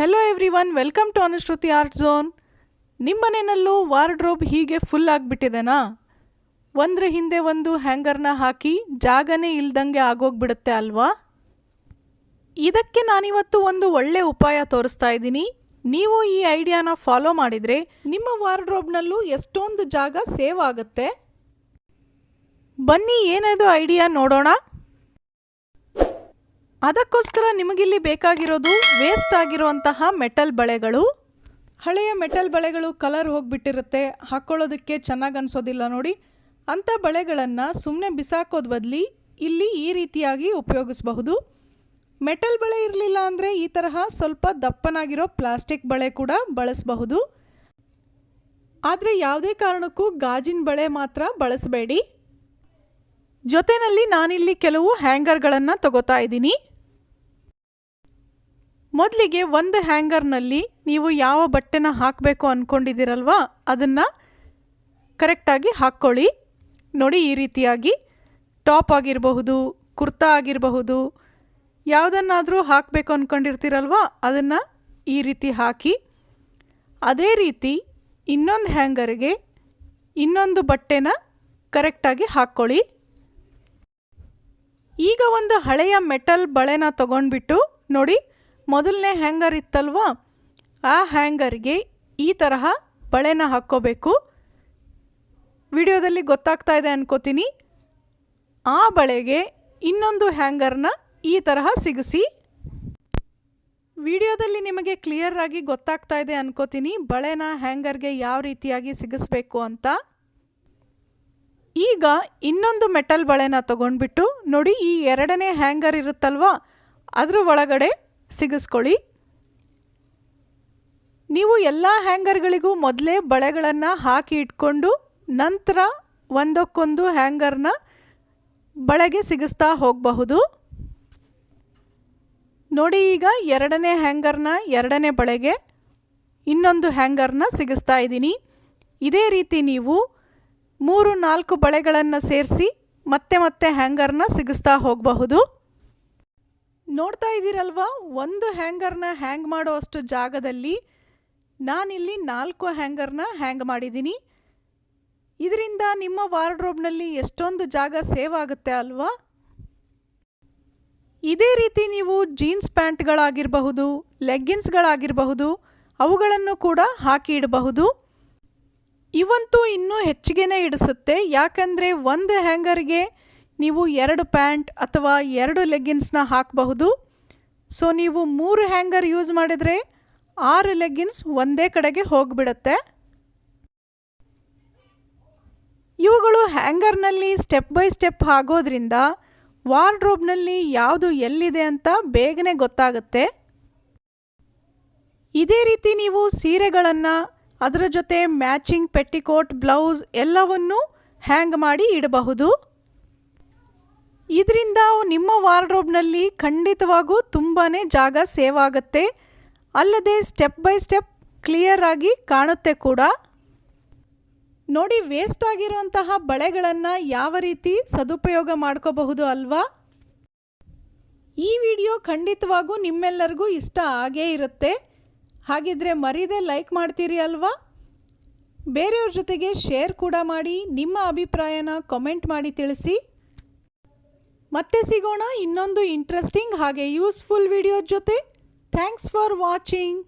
Hello everyone welcome to Anushruti art zone ನಿಮ್ಮ ಮನೆಯಲ್ಲೂ wardrobe ಹೀಗೆ ಫುಲ್ ಆಗಿಬಿಟ್ಟಿದೆನಾ? ಒಂದ್ರ ಹಿಂದೆ ಒಂದು ಹ್ಯಾಂಗರ್ನ ಹಾಕಿ ಜಾಗನೇ ಇಲ್ದಂಗೆ ಆಗೋಗ್ಬಿಡುತ್ತೆ ಅಲ್ವಾ? ಇದಕ್ಕೆ ನಾನಿವತ್ತು ಒಂದು ಒಳ್ಳೆ ಉಪಾಯ ತೋರಿಸ್ತಾ ಇದ್ದೀನಿ. ನೀವು ಈ ಐಡಿಯಾನ ಫಾಲೋ ಮಾಡಿದರೆ ನಿಮ್ಮ ವಾರ್ಡ್ರೋಬ್ನಲ್ಲೂ ಎಷ್ಟೊಂದು ಜಾಗ ಸೇವ್ ಆಗುತ್ತೆ. ಬನ್ನಿ ಏನದು ಐಡಿಯಾ ನೋಡೋಣ. ಅದಕ್ಕೋಸ್ಕರ ನಿಮಗಿಲ್ಲಿ ಬೇಕಾಗಿರೋದು ವೇಸ್ಟ್ ಆಗಿರುವಂತಹ ಮೆಟಲ್ ಬಳೆಗಳು. ಹಳೆಯ ಮೆಟಲ್ ಬಳೆಗಳು ಕಲರ್ ಹೋಗಿಬಿಟ್ಟಿರುತ್ತೆ. ಹಾಕ್ಕೊಳ್ಳೋದಕ್ಕೆ ಚೆನ್ನಾಗಿ ಅನಿಸೋದಿಲ್ಲ ನೋಡಿ. ಅಂಥ ಬಳೆಗಳನ್ನು ಸುಮ್ಮನೆ ಬಿಸಾಕೋದ್ ಬದಲಿ ಇಲ್ಲಿ ಈ ರೀತಿಯಾಗಿ ಉಪಯೋಗಿಸಬಹುದು. ಮೆಟಲ್ ಬಳೆ ಇರಲಿಲ್ಲ ಅಂದರೆ ಈ ತರಹ ಸ್ವಲ್ಪ ದಪ್ಪನಾಗಿರೋ ಪ್ಲಾಸ್ಟಿಕ್ ಬಳೆ ಕೂಡ ಬಳಸಬಹುದು. ಆದರೆ ಯಾವುದೇ ಕಾರಣಕ್ಕೂ ಗಾಜಿನ ಬಳೆ ಮಾತ್ರ ಬಳಸಬೇಡಿ. ಜೊತೆಯಲ್ಲಿ ನಾನಿಲ್ಲಿ ಕೆಲವು ಹ್ಯಾಂಗರ್ಗಳನ್ನು ತಗೋತಾ ಇದ್ದೀನಿ. ಮೊದಲಿಗೆ ಒಂದು ಹ್ಯಾಂಗರ್ನಲ್ಲಿ ನೀವು ಯಾವ ಬಟ್ಟೆನ ಹಾಕಬೇಕು ಅಂದ್ಕೊಂಡಿದ್ದೀರಲ್ವ ಅದನ್ನು ಕರೆಕ್ಟಾಗಿ ಹಾಕ್ಕೊಳ್ಳಿ. ನೋಡಿ ಈ ರೀತಿಯಾಗಿ. ಟಾಪ್ ಆಗಿರಬಹುದು, ಕುರ್ತಾ ಆಗಿರಬಹುದು, ಯಾವುದನ್ನಾದರೂ ಹಾಕಬೇಕು ಅಂದ್ಕೊಂಡಿರ್ತೀರಲ್ವ ಅದನ್ನು ಈ ರೀತಿ ಹಾಕಿ. ಅದೇ ರೀತಿ ಇನ್ನೊಂದು ಹ್ಯಾಂಗರ್ಗೆ ಇನ್ನೊಂದು ಬಟ್ಟೆನ ಕರೆಕ್ಟಾಗಿ ಹಾಕ್ಕೊಳ್ಳಿ. ಈಗ ಒಂದು ಹಳೆಯ ಮೆಟಲ್ ಬಳೆನ ತಗೊಂಡ್ಬಿಟ್ಟು ನೋಡಿ ಮೊದಲನೇ ಹ್ಯಾಂಗರ್ ಇತ್ತಲ್ವಾ? ಆ ಹ್ಯಾಂಗರ್ಗೆ ಈ ತರಹ ಬಳೆನ ಹಾಕ್ಕೋಬೇಕು. ವಿಡಿಯೋದಲ್ಲಿ ಗೊತ್ತಾಗ್ತಾ ಇದೆ ಅನ್ಕೋತೀನಿ. ಆ ಬಳೆಗೆ ಇನ್ನೊಂದು ಹ್ಯಾಂಗರ್ನ ಈ ತರಹ ಸಿಗಿಸಿ. ವಿಡಿಯೋದಲ್ಲಿ ನಿಮಗೆ ಕ್ಲಿಯರ್ ಆಗಿ ಗೊತ್ತಾಗ್ತಾ ಇದೆ ಅನ್ಕೋತೀನಿ ಬಳೆನ ಹ್ಯಾಂಗರ್ಗೆ ಯಾವ ರೀತಿಯಾಗಿ ಸಿಗಿಸ್ಬೇಕು ಅಂತ. ಈಗ ಇನ್ನೊಂದು ಮೆಟಲ್ ಬಳೆನ ತಗೊಂಡ್ಬಿಟ್ಟು ನೋಡಿ ಈ ಎರಡನೇ ಹ್ಯಾಂಗರ್ ಇರುತ್ತಲ್ವಾ? ಅದರ ಒಳಗಡೆ ಸಿಗಿಸ್ಕೊಳ್ಳಿ. ನೀವು ಎಲ್ಲ ಹ್ಯಾಂಗರ್ಗಳಿಗೂ ಮೊದಲೇ ಬಳೆಗಳನ್ನು ಹಾಕಿ ಇಟ್ಕೊಂಡು ನಂತರ ಒಂದಕ್ಕೊಂದು ಹ್ಯಾಂಗರ್ನ ಬಳೆಗೆ ಸಿಗಿಸ್ತಾ ಹೋಗಬಹುದು. ನೋಡಿ ಈಗ ಎರಡನೇ ಹ್ಯಾಂಗರ್ನ ಎರಡನೇ ಬಳೆಗೆ ಇನ್ನೊಂದು ಹ್ಯಾಂಗರ್ನ ಸಿಗಿಸ್ತಾ ಇದ್ದೀನಿ. ಇದೇ ರೀತಿ ನೀವು ಮೂರು ನಾಲ್ಕು ಬಳೆಗಳನ್ನು ಸೇರಿಸಿ ಮತ್ತೆ ಮತ್ತೆ ಹ್ಯಾಂಗರ್ನ ಸಿಗಿಸ್ತಾ ಹೋಗಬಹುದು. ನೋಡ್ತಾ ಇದ್ದೀರಲ್ವಾ? ಒಂದು ಹ್ಯಾಂಗರ್ನ ಹ್ಯಾಂಗ್ ಮಾಡೋ ಅಷ್ಟು ಜಾಗದಲ್ಲಿ ನಾನಿಲ್ಲಿ ನಾಲ್ಕು ಹ್ಯಾಂಗರ್ನ ಹ್ಯಾಂಗ್ ಮಾಡಿದ್ದೀನಿ. ಇದರಿಂದ ನಿಮ್ಮ ವಾರ್ಡ್ರೋಬ್ನಲ್ಲಿ ಎಷ್ಟೊಂದು ಜಾಗ ಸೇವ್ ಆಗುತ್ತೆ ಅಲ್ವಾ? ಇದೇ ರೀತಿ ನೀವು ಜೀನ್ಸ್ ಪ್ಯಾಂಟ್ಗಳಾಗಿರಬಹುದು, ಲೆಗ್ಗಿನ್ಸ್ಗಳಾಗಿರಬಹುದು, ಅವುಗಳನ್ನು ಕೂಡ ಹಾಕಿ ಇಡಬಹುದು. ಇವಂತೂ ಇನ್ನೂ ಹೆಚ್ಚಿಗೆನೇ ಇಡಿಸುತ್ತೆ. ಯಾಕಂದರೆ ಒಂದು ಹ್ಯಾಂಗರ್ಗೆ ನೀವು ಎರಡು ಪ್ಯಾಂಟ್ ಅಥವಾ ಎರಡು ಲೆಗ್ಗಿನ್ಸ್ನ ಹಾಕಬಹುದು. ಸೊ ನೀವು ಮೂರು ಹ್ಯಾಂಗರ್ ಯೂಸ್ ಮಾಡಿದರೆ ಆರು ಲೆಗ್ಗಿನ್ಸ್ ಒಂದೇ ಕಡೆಗೆ ಹೋಗಿಬಿಡುತ್ತೆ. ಇವುಗಳು ಹ್ಯಾಂಗರ್ನಲ್ಲಿ ಸ್ಟೆಪ್ ಬೈ ಸ್ಟೆಪ್ ಆಗೋದ್ರಿಂದ ವಾರ್ಡ್ರೋಬ್ನಲ್ಲಿ ಯಾವುದು ಎಲ್ಲಿದೆ ಅಂತ ಬೇಗನೆ ಗೊತ್ತಾಗುತ್ತೆ. ಇದೇ ರೀತಿ ನೀವು ಸೀರೆಗಳನ್ನು, ಅದರ ಜೊತೆ ಮ್ಯಾಚಿಂಗ್ ಪೆಟ್ಟಿಕೋಟ್, ಬ್ಲೌಸ್ ಎಲ್ಲವನ್ನೂ ಹ್ಯಾಂಗ್ ಮಾಡಿ ಇಡಬಹುದು. ಇದರಿಂದ ನಿಮ್ಮ ವಾರ್ಡ್ರೋಬ್ನಲ್ಲಿ ಖಂಡಿತವಾಗೂ ತುಂಬಾ ಜಾಗ ಸೇವ್ ಆಗುತ್ತೆ. ಅಲ್ಲದೆ ಸ್ಟೆಪ್ ಬೈ ಸ್ಟೆಪ್ ಕ್ಲಿಯರ್ ಆಗಿ ಕಾಣುತ್ತೆ ಕೂಡ. ನೋಡಿ, ವೇಸ್ಟ್ ಆಗಿರುವಂತಹ ಬಳೆಗಳನ್ನು ಯಾವ ರೀತಿ ಸದುಪಯೋಗ ಮಾಡ್ಕೋಬಹುದು ಅಲ್ವಾ? ಈ ವಿಡಿಯೋ ಖಂಡಿತವಾಗೂ ನಿಮ್ಮೆಲ್ಲರಿಗೂ ಇಷ್ಟ ಆಗೇ ಇರುತ್ತೆ. ಹಾಗಿದ್ರೆ ಮರೀದೆ ಲೈಕ್ ಮಾಡ್ತೀರಿ ಅಲ್ವಾ? ಬೇರೆಯವ್ರ ಜೊತೆಗೆ ಶೇರ್ ಕೂಡ ಮಾಡಿ, ನಿಮ್ಮ ಅಭಿಪ್ರಾಯನ ಕಮೆಂಟ್ ಮಾಡಿ ತಿಳಿಸಿ. ಮತ್ತೆ ಸಿಗೋಣ ಇನ್ನೊಂದು ಇಂಟ್ರೆಸ್ಟಿಂಗ್ ಹಾಗೆ ಯೂಸ್ಫುಲ್ ವಿಡಿಯೋ ಜೊತೆ. Thanks for watching